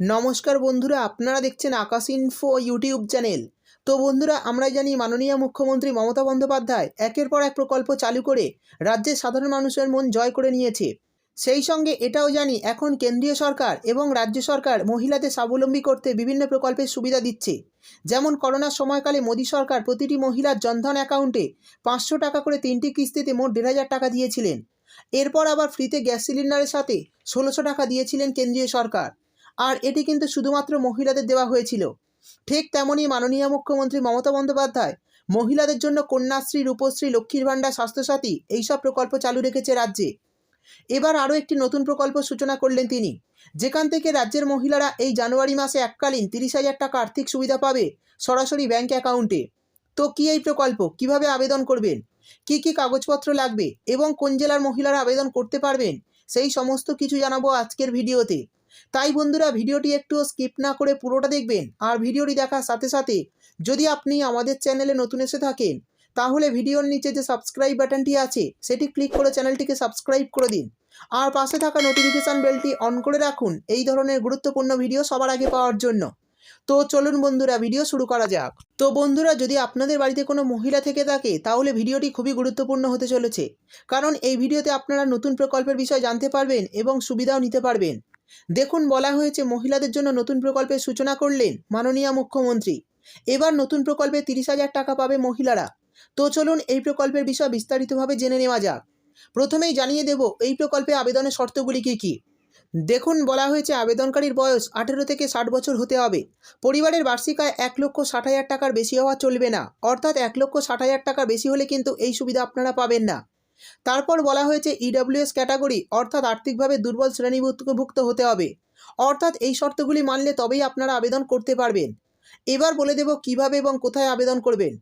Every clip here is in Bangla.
নমস্কার বন্ধুরা, আপনারা দেখছেন আকাশ ইনফো ইউটিউব চ্যানেল তো বন্ধুরা আমরা জানি মাননীয় মুখ্যমন্ত্রী মমতা বন্দ্যোপাধ্যায় একের পর এক প্রকল্প চালু করে রাজ্যের সাধারণ মানুষের মন জয় করে নিয়েছে। সেই সঙ্গে এটাও জানি, এখন কেন্দ্রীয় সরকার এবং রাজ্য সরকার মহিলাদের স্বাবলম্বী করতে বিভিন্ন প্রকল্পের সুবিধা দিচ্ছে। যেমন করোনার সময়কালে মোদী সরকার প্রতিটি মহিলার জনধন অ্যাকাউন্টে পাঁচশো টাকা করে তিনটি কিস্তিতে মোট দেড় হাজার টাকা দিয়েছিলেন। এরপর আবার ফ্রিতে গ্যাস সিলিন্ডারের সাথে ষোলোশো টাকা দিয়েছিলেন কেন্দ্রীয় সরকার। আর এটি কিন্তু শুধুমাত্র মহিলাদের দেওয়া হয়েছিল। ঠিক তেমনই মাননীয় মুখ্যমন্ত্রী মমতা বন্দ্যোপাধ্যায়, মহিলাদের জন্য কন্যাশ্রী, রূপশ্রী, লক্ষ্মীর ভাণ্ডার, স্বাস্থ্যসাথী এইসব প্রকল্প চালু রেখেছে রাজ্যে। এবার আরও একটি নতুন প্রকল্প সূচনা করলেন তিনি, যেখান থেকে রাজ্যের মহিলারা এই জানুয়ারি মাসে এককালীন তিরিশ হাজার টাকা আর্থিক সুবিধা পাবে সরাসরি ব্যাংক অ্যাকাউন্টে। তো কী এই প্রকল্প? কীভাবে আবেদন করবেন? কি কি কাগজপত্র লাগবে? এবং কোন জেলার মহিলারা আবেদন করতে পারবেন? সেই সমস্ত কিছু জানাব আজকের ভিডিওতে। তাই বন্ধুরা ভিডিওটি একটু স্কিপ না করে পুরোটা দেখবেন আর ভিডিওটি দেখার সাথে সাথে যদি আপনি আমাদের চ্যানেলে নতুন এসে থাকেন, তাহলে ভিডিওর নিচে যে সাবস্ক্রাইব বাটনটি আছে, সেটি ক্লিক করে চ্যানেলটিকে সাবস্ক্রাইব করে দিন। আর পাশে থাকা নোটিফিকেশান বেলটি অন করে রাখুন এই ধরনের গুরুত্বপূর্ণ ভিডিও সবার আগে পাওয়ার জন্য। তো চলুন বন্ধুরা ভিডিও শুরু করা যাক। তো বন্ধুরা, যদি আপনাদের বাড়িতে কোনো মহিলা থেকে থাকে, তাহলে ভিডিওটি খুবই গুরুত্বপূর্ণ হতে চলেছে। কারণ এই ভিডিওতে আপনারা নতুন প্রকল্পের বিষয় জানতে পারবেন এবং সুবিধাও নিতে পারবেন। দেখুন বলা হয়েছে মহিলাদের জন্য নতুন প্রকল্পের সূচনা করলেন মাননীয় মুখ্যমন্ত্রী। এবার নতুন প্রকল্পে তিরিশ হাজার টাকা পাবে মহিলারা। তো চলুন এই প্রকল্পের বিষয় বিস্তারিতভাবে জেনে নেওয়া যাক। প্রথমেই জানিয়ে দেব এই প্রকল্পে আবেদনের শর্তগুলি কী কী। দেখুন বলা হয়েছে আবেদনকারীর বয়স আঠেরো থেকে ষাট বছর হতে হবে। পরিবারের বার্ষিক আয় এক লক্ষ ষাট হাজার টাকার বেশি হওয়া চলবে না। অর্থাৎ এক লক্ষ ষাট হাজার টাকার বেশি হলে কিন্তু এই সুবিধা আপনারা পাবেন না। তারপর বলা হয়েছে ইডব্লিউএস ক্যাটাগরি, অর্থাৎ আর্থিকভাবে দুর্বল শ্রেণীভুক্ত হতে হবে। অর্থাৎ এই শর্তগুলি মানলে তবেই আপনারা আবেদন করতে পারবেন। এবার বলে দেব কীভাবে এবং কোথায় আবেদন করবেন।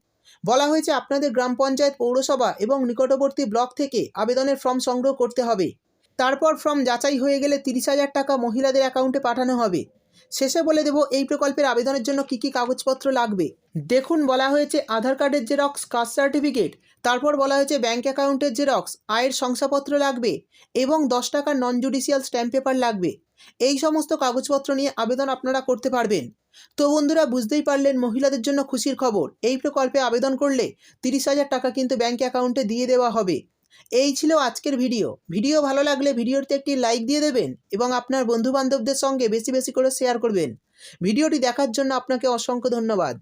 বলা হয়েছে আপনাদের গ্রাম পঞ্চায়েত, পৌরসভা এবং নিকটবর্তী ব্লক থেকে আবেদনের ফর্ম সংগ্রহ করতে হবে। তারপর ফর্ম যাচাই হয়ে গেলে তিরিশ হাজার টাকা মহিলাদের অ্যাকাউন্টে পাঠানো হবে। শেষে বলে দেব এই প্রকল্পের আবেদনের জন্য কী কী কাগজপত্র লাগবে। দেখুন বলা হয়েছে আধার কার্ডের জেরক্স, কাস্ট সার্টিফিকেট তারপর বলা হয়েছে ব্যাঙ্ক অ্যাকাউন্টের জেরক্স আয়ের শংসাপত্র লাগবে এবং দশ টাকার নন জুডিশিয়াল স্ট্যাম্প পেপার লাগবে। এই সমস্ত কাগজপত্র নিয়ে আবেদন আপনারা করতে পারবেন। তো বন্ধুরা, বুঝতেই পারলেন মহিলাদের জন্য খুশির খবর। এই প্রকল্পে আবেদন করলে তিরিশ হাজার টাকা কিন্তু ব্যাঙ্ক অ্যাকাউন্টে দিয়ে দেওয়া হবে। এই ছিল আজকের ভিডিও। ভিডিও ভালো লাগলে ভিডিওতে একটি লাইক দিয়ে দেবেন এবং আপনার বন্ধুবান্ধবদের সঙ্গে বেশি বেশি করে শেয়ার করবেন। ভিডিওটি দেখার জন্য আপনাকে অসংখ্য ধন্যবাদ।